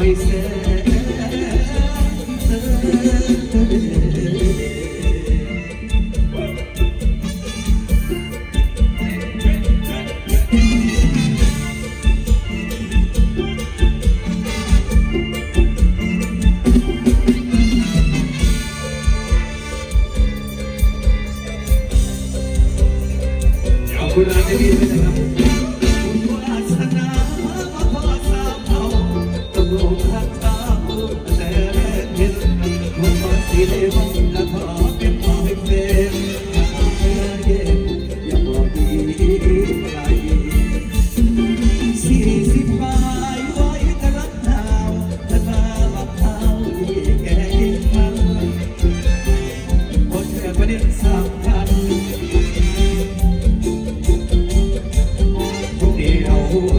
คุณอาจจะดีไหมนะครั ลว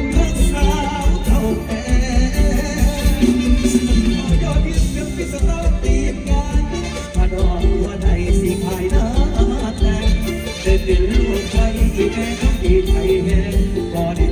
งรักสาวเท่าแก่ยอดยิ้มเงินพิสตาตีมงานพาดอกหัวใดสีขายหน้าแต่เป็นลูกไทยแม่ของดีแห่งบ่อด